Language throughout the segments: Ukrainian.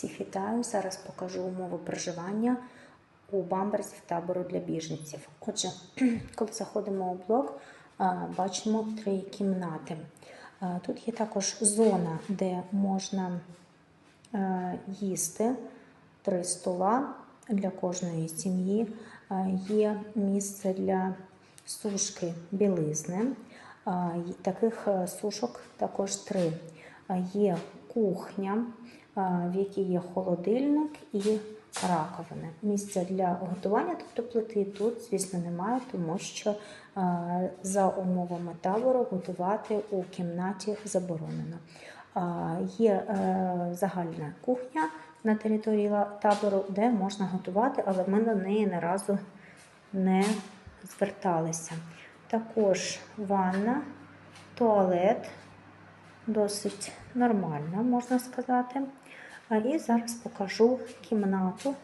Всіх вітаю! Зараз покажу умови проживання у бамберзі в табору для біженців. Отже, коли заходимо у блок, бачимо три кімнати. Тут є також зона, де можна е, їсти, три стола для кожної сім'ї. Є місце для сушки білизни. Таких е, сушок також три. Є кухня, в якій є холодильник і раковини. Місця для готування, тобто плити тут, звісно, немає, тому що за умовами табору готувати у кімнаті заборонено. Є е, загальна кухня на території табору, де можна готувати, але ми до неї не разу не зверталися. Також ванна, туалет, досить нормально, можна сказати. І зараз покажу кімнату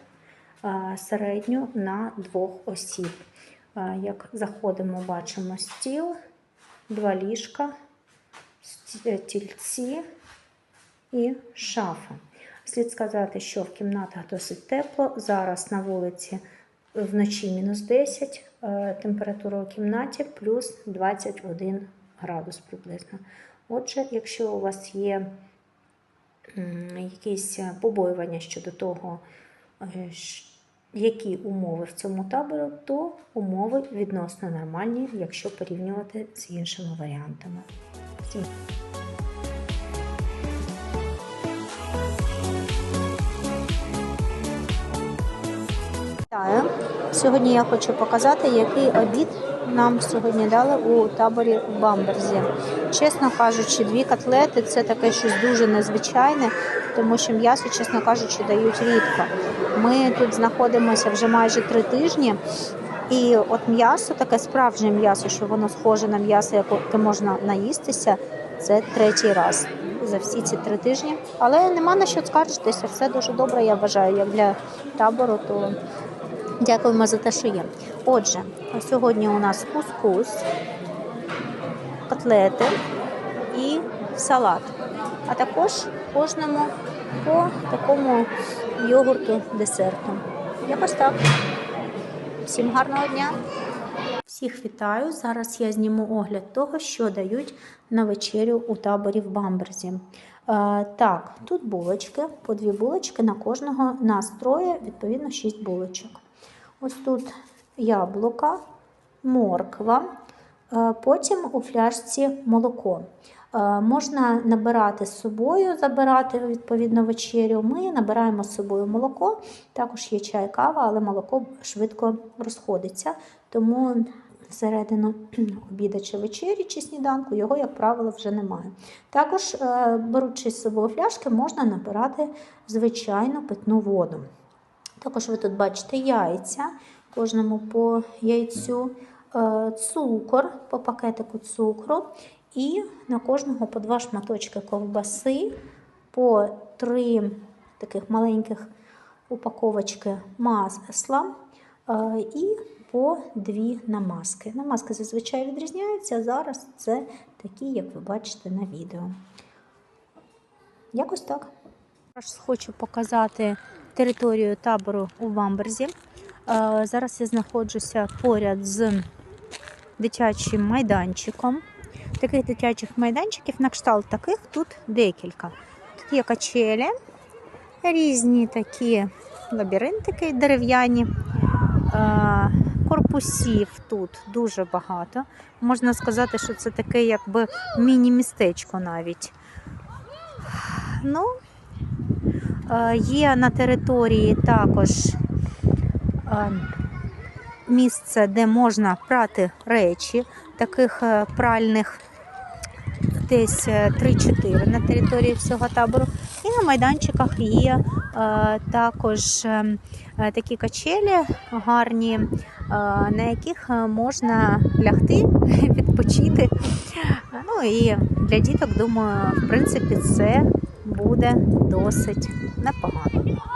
середню на двох осіб. Як заходимо, бачимо стіл, два ліжка, сті- тільці і шафа. Слід сказати, що в кімнатах досить тепло. Зараз на вулиці вночі мінус 10, е, температура у кімнаті плюс 21 градус приблизно. Отже, якщо у вас є якісь е, побоювання щодо того, е, які умови в цьому таборі, то умови відносно нормальні, якщо порівнювати з іншими варіантами. Всім Сьогодні я хочу показати, який обід нам сьогодні дали у таборі в Бамберзі. Чесно кажучи, дві котлети це таке щось дуже незвичайне, тому що м'ясо, чесно кажучи, дають рідко. Ми тут знаходимося вже майже три тижні. І от м'ясо, таке справжнє м'ясо, що воно схоже на м'ясо, яке можна наїстися, це третій раз за всі ці три тижні. Але нема на що скаржитися, все дуже добре, я вважаю, як для табору, то Дякуємо за те, що є. Отже, сьогодні у нас кускус, котлети і салат. А також кожному по такому йогурту десерту. Якось так. Всім гарного дня! Всіх вітаю! Зараз я зніму огляд того, що дають на вечерю у таборі в Бамберзі. Е, так, тут булочки, по дві булочки на кожного нас троє, відповідно, шість булочок. Ось тут яблука, морква, е, потім у фляжці молоко. Е, Можна набирати з собою, забирати відповідно вечерю. Ми набираємо з собою молоко, також є чай, кава, але молоко швидко розходиться. Тому всередину обіда чи вечері чи сніданку його, як правило, вже немає. Також, е, беручи з собою фляжки, можна набирати звичайну питну воду. Також ви тут бачите яйця, кожному по яйцю, е, цукор, по пакетику цукру, і на кожного по два шматочки ковбаси, по три таких маленьких упаковочки масла е, і по дві намазки. Намазки зазвичай відрізняються, зараз це такі, як ви бачите на відео. Якось так. Хочу показати територію табору у Бамберзі. Е, Зараз я знаходжуся поряд з дитячим майданчиком. Таких дитячих майданчиків на кшталт таких тут декілька. Тут є качелі, різні такі лабіринтики дерев'яні. Е, Корпусів тут дуже багато. Можна сказати, що це таке якби міні-містечко навіть. Ну, Є на території також е, місце, де можна прати речі, таких е, пральних десь е, 3-4 на території всього табору. І на майданчиках є е, також е, е, такі качелі гарні, е, на яких е, можна лягти, відпочити. Ну і для діток, думаю, в принципі, це буде досить непогано.